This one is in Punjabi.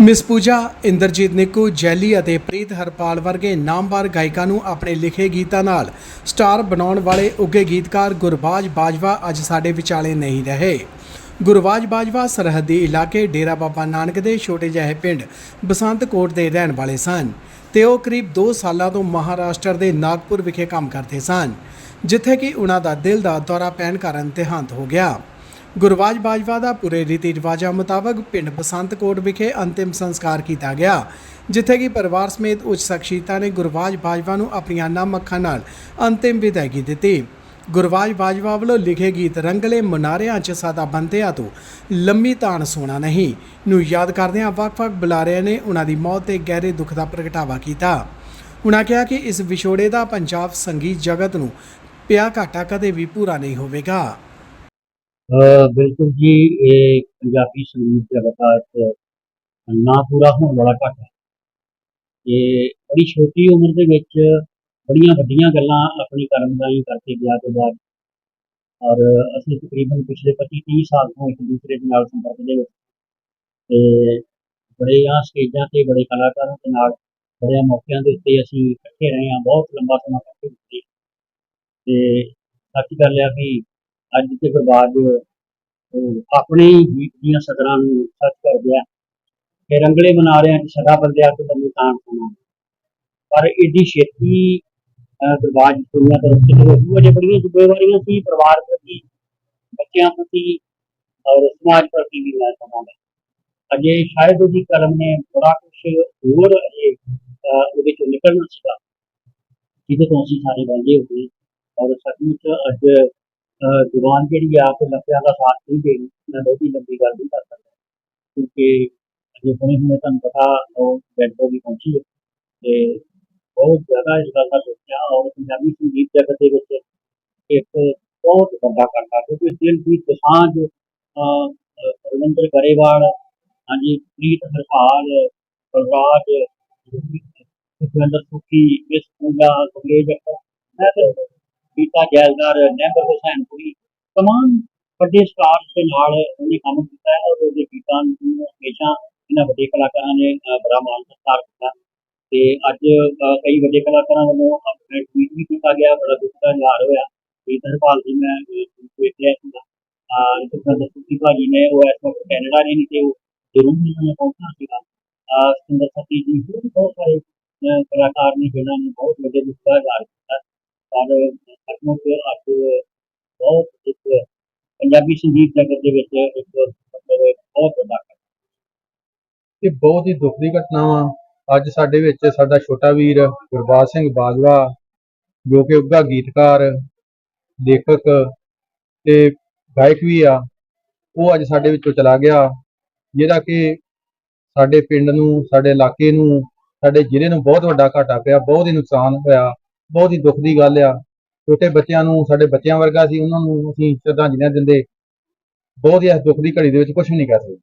ਮਿਸ ਪੂਜਾ, ਇੰਦਰਜੀਤ ਨਿੱਕੂ, ਜੈਲੀ ਅਤੇ ਪ੍ਰੀਤ ਹਰਪਾਲ ਵਰਗੇ ਨਾਮਵਰ ਗਾਇਕਾਂ ਨੂੰ ਆਪਣੇ ਲਿਖੇ ਗੀਤਾਂ ਨਾਲ ਸਟਾਰ ਬਣਾਉਣ ਵਾਲੇ ਉੱਘੇ ਗੀਤਕਾਰ ਗੁਰਬਾਜ ਬਾਜਵਾ ਅੱਜ ਸਾਡੇ ਵਿਚਾਲੇ ਨਹੀਂ ਰਹੇ। ਗੁਰਬਾਜ ਬਾਜਵਾ ਸਰਹੱਦੀ ਇਲਾਕੇ ਡੇਰਾ ਬਾਬਾ ਨਾਨਕ ਦੇ ਛੋਟੇ ਜਿਹੇ ਪਿੰਡ ਬਸੰਤਕੋਟ ਦੇ ਰਹਿਣ ਵਾਲੇ ਸਨ ਤੇ ਉਹ ਕਰੀਬ 2 ਸਾਲਾਂ ਤੋਂ ਮਹਾਰਾਸ਼ਟਰ ਦੇ ਨਾਗਪੁਰ ਵਿਖੇ ਕੰਮ ਕਰਦੇ ਸਨ, ਜਿੱਥੇ ਕਿ ਉਹਨਾਂ ਦਾ ਦਿਲ ਦਾ ਦੌਰਾ ਪੈਣ ਕਾਰਨ ਦੇਹਾਂਤ ਹੋ ਗਿਆ। ਗੁਰਵਾਜ ਬਾਜਵਾ ਦਾ ਪੂਰੇ ਰੀਤੀ ਰਿਵਾਜਾਂ ਮੁਤਾਬਕ ਪਿੰਡ ਬਸੰਤਕੋਟ ਵਿਖੇ ਅੰਤਿਮ ਸੰਸਕਾਰ ਕੀਤਾ ਗਿਆ, ਜਿੱਥੇ ਕਿ ਪਰਿਵਾਰ ਸਮੇਤ ਉੱਚ ਸ਼ਖਸੀਅਤਾਂ ਨੇ ਗੁਰਵਾਜ ਬਾਜਵਾ ਨੂੰ ਆਪਣੀਆਂ ਨਾਮ ਅੱਖਾਂ ਨਾਲ ਅੰਤਿਮ ਵਿਦਾਇਗੀ ਦਿੱਤੀ। ਗੁਰਵਾਜ ਬਾਜਵਾ ਵੱਲੋਂ ਲਿਖੇ ਗੀਤ ਰੰਗਲੇ ਮਨਾਰਿਆਂ 'ਚ ਸਾਦਾ ਬੰਦਿਆਂ ਤੋਂ ਲੰਮੀ ਤਾਣ ਸੋਣਾ ਨਹੀਂ। ਨੂੰ ਯਾਦ ਕਰਦਿਆਂ ਵੱਖ-ਵੱਖ ਬੁਲਾਰਿਆਂ ਨੇ ਉਹਨਾਂ ਦੀ ਮੌਤ ਤੇ ਗਹਿਰੇ ਦੁੱਖ ਦਾ ਪ੍ਰਗਟਾਵਾ ਕੀਤਾ। ਉਹਨਾਂ ਕਿਹਾ ਕਿ ਇਸ ਵਿਛੋੜੇ ਦਾ ਪੰਜਾਬ ਸੰਗੀਤ ਜਗਤ ਨੂੰ ਪਿਆ ਘਾਟਾ ਕਦੇ ਵੀ ਪੂਰਾ ਨਹੀਂ ਹੋਵੇਗਾ। ਬਿਲਕੁਲ ਜੀ, ਇਹ ਪੰਜਾਬੀ ਸੰਗੀਤ ਜਗਤ ਦਾ ਇੱਕ ਨਾ ਪੂਰਾ ਹੋਣ ਵਾਲਾ ਘਾਟਾ ਹੈ। ਇਹ ਬੜੀ ਛੋਟੀ ਉਮਰ ਦੇ ਵਿੱਚ ਬੜੀਆਂ ਵੱਡੀਆਂ ਗੱਲਾਂ ਆਪਣੀ ਕਰਮਦਾਈ ਕਰਕੇ ਗਿਆ ਤੋਂ ਬਾਅਦ। ਔਰ ਅਸੀਂ ਤਕਰੀਬਨ ਪਿਛਲੇ 25 30 ਸਾਲ ਤੋਂ ਇੱਕ ਦੂਸਰੇ ਦੇ ਨਾਲ ਸੰਪਰਕ ਦੇ ਵਿੱਚ ਤੇ ਬੜੀਆਂ ਸਟੇਜਾਂ ਤੇ ਬੜੇ ਕਲਾਕਾਰਾਂ ਦੇ ਨਾਲ ਬੜਿਆਂ ਮੌਕਿਆਂ ਦੇ ਉੱਤੇ ਅਸੀਂ ਇਕੱਠੇ ਰਹੇ ਹਾਂ, ਬਹੁਤ ਲੰਬਾ ਸਮਾਂ ਇਕੱਠੇ ਰਹੇ ਤੇ ਸੱਚ ਗੱਲ ਹੈ ਵੀ ਅੱਜ ਤੇ ਬਰਬਾਦ ਉਹ ਆਪਣੇ ਹੀ ਗੀਤ ਦੀਆਂ ਸਦਰਾਂ ਨੂੰ ਸੱਚ ਕਰ ਗਿਆ ਕਿ ਰੰਗਲੇ ਮਨਾ ਰਹੇ ਸਦਾ ਬੰਦਿਆ ਤੋਂ ਬੰਦੇ ਤਾਂ ਸੁਣਾ ਪਰ ਇਹਦੀ ਛੇਤੀ ਅਹ, ਦੁਨੀਆ ਤੋਂ ਰੁਕ ਹੋ ਅਜੇ ਬੜੀਆਂ ਜ਼ਿੰਮੇਵਾਰੀਆਂ ਸੀ ਪਰਿਵਾਰ ਪ੍ਰਤੀ ਬੱਚਿਆਂ ਪ੍ਰਤੀ ਔਰ ਸਮਾਜ ਪ੍ਰਤੀ ਵੀ ਮੈਂ ਸਮਝਦਾ ਅਜੇ ਸ਼ਾਇਦ ਉਹਦੀ ਕਲਮ ਨੇ ਬੜਾ ਕੁਝ ਹੋਰ ਅਜੇ ਉਹਦੇ ਚੋਂ ਨਿਕਲਣਾ ਸੀਗਾ। ਜਿਹਦੇ ਤੋਂ ਅਸੀਂ ਸਾਰੇ ਵਾਂਝੇ ਹੋ ਗਏ। ਔਰ ਸੱਚਮੁੱਚ ਅੱਜ ਜ਼ੁਬਾਨ ਜਿਹੜੀ ਆ ਤੇ ਲਫ਼ਜ਼ਾਂ ਦਾ ਸਾਥ ਨਹੀਂ ਦੇਣੀ ਮੈਂ ਬਹੁਤੀ ਲੰਬੀ ਗੱਲ ਨਹੀਂ ਕਰ ਸਕਦਾ ਕਿਉਂਕਿ ਅਜੇ ਹੁਣੇ ਹੁਣੇ ਤੁਹਾਨੂੰ ਪਤਾ ਉਹ ਬੈਡ ਵੀ ਪਹੁੰਚੀ ਹੈ ਤੇ ਬਹੁਤ ਜ਼ਿਆਦਾ ਇਸ ਗੱਲ ਦਾ ਸੋਚਿਆ ਔਰ ਪੰਜਾਬੀ ਸੰਗੀਤ ਜਗਤ ਦੇ ਵਿੱਚ ਇੱਕ ਬਹੁਤ ਵੱਡਾ ਕਰਤਾ ਕਿਉਂਕਿ ਦਿਲਜੀਤ ਦੋਸਾਂਝ ਅਹ, ਅਹ, ਰਵਿੰਦਰ ਗਰੇਵਾਲ ਹਾਂਜੀ ਪ੍ਰੀਤ ਹਰਪਾਲ ਬਲਰਾਜ ਸੁਖਵਿੰਦਰ ਸੁਖੀ ਇਸ ਪੂਜਾ ਸੁਖੇਜ ਮੈਂ ਤੇ ਗੀਤਾ ਜੈਲਦਾਰ ਨੈਬਰ ਹੁਸੈਨ ਪੁਰੀ तमाम ਵੱਡੇ ਸਟਾਰਸ ਦੇ ਨਾਲ ਉਹਨੇ ਕੰਮ ਕੀਤਾ ਹੈ ਔਰ ਉਹਦੇ ਗੀਤਾਂ ਨੂੰ ਹਮੇਸ਼ਾ ਇਹਨਾਂ ਵੱਡੇ ਕਲਾਕਾਰਾਂ ਨੇ ਅਹ, ਬੜਾ ਮਾਣ ਸਤਿਕਾਰ ਕੀਤਾ ਤੇ ਅੱਜ ਅਹ, ਕਈ ਵੱਡੇ ਕਲਾਕਾਰਾਂ ਵੱਲੋਂ ਆਪਣੇ ਟਵੀਟ ਵੀ ਕੀਤਾ ਗਿਆ ਬੜਾ ਦੁੱਖ ਦਾ ਇਜ਼ਹਾਰ ਹੋਇਆ ਪ੍ਰੀਤ ਹਰਪਾਲ ਜੀ ਮੈਂ ਵੇਖਿਆ ਸੀਗਾ ਅਹ, ਸੁਖਵਿੰਦਰ ਸੁਖੀ ਭਾਜੀ ਨੇ ਉਹ ਇਸ ਵਕਤ ਕੈਨੇਡਾ ਨੇ ਨਹੀਂ ਤੇ ਉਹ ਜ਼ਰੂਰ ਉਹਨਾਂ ਨੇ ਪਹੁੰਚਣਾ ਸੀਗਾ ਅਹ, ਸਤਿੰਦਰ ਸਤੀ ਜੀ ਹੋਰ ਵੀ ਬਹੁਤ ਸਾਰੇ ਅਹ, ਕਲਾਕਾਰ ਨੇ ਜਿਨ੍ਹਾਂ ਨੇ ਬਹੁਤ ਵੱਡੇ ਦੁੱਖ ਦਾ ਇਜ਼ਹਾਰ ਕੀਤਾ ਪਰ ਸੱਚਮੁੱਚ ਅੱਜ, ਬਹੁਤ ਇੱਕ ਪੰਜਾਬੀ ਸੰਗੀਤ ਜਗਤ ਦੇ ਵਿੱਚ ਇੱਕ ਮਤਲਬ ਬਹੁਤ ਵੱਡਾ ਇਹ ਬਹੁਤ ਹੀ ਦੁੱਖ ਦੀ ਘਟਨਾ ਵਾ ਅੱਜ ਸਾਡੇ ਵਿੱਚ ਸਾਡਾ ਛੋਟਾ ਵੀਰ ਗੁਰਬਾਜ ਸਿੰਘ ਬਾਜਵਾ, ਜੋ ਕਿ ਉੱਘਾ ਗੀਤਕਾਰ, ਲੇਖਕ ਤੇ ਗਾਇਕ ਵੀ ਆ, ਉਹ ਅੱਜ ਸਾਡੇ ਵਿੱਚੋਂ ਚਲਾ ਗਿਆ। ਜਿਹੜਾ ਕਿ ਸਾਡੇ ਪਿੰਡ ਨੂੰ, ਸਾਡੇ ਇਲਾਕੇ ਨੂੰ, ਸਾਡੇ ਜ਼ਿਲ੍ਹੇ ਨੂੰ ਬਹੁਤ ਵੱਡਾ ਘਾਟਾ ਪਿਆ, ਬਹੁਤ ਹੀ ਨੁਕਸਾਨ ਹੋਇਆ, ਬਹੁਤ ਹੀ ਦੁੱਖ ਦੀ ਗੱਲ ਆ। ਛੋਟੇ ਬੱਚਿਆਂ ਨੂੰ, ਸਾਡੇ ਬੱਚਿਆਂ ਵਰਗਾ ਸੀ, ਉਹਨਾਂ ਨੂੰ ਅਸੀਂ ਸ਼ਰਧਾਂਜਲੀਆਂ ਦਿੰਦੇ। ਬਹੁਤ ਹੀ ਇਸ ਦੁੱਖ ਦੀ ਘੜੀ ਦੇ ਵਿੱਚ ਕੁਝ ਵੀ ਨਹੀਂ ਕਹਿ ਸਕਦੇ।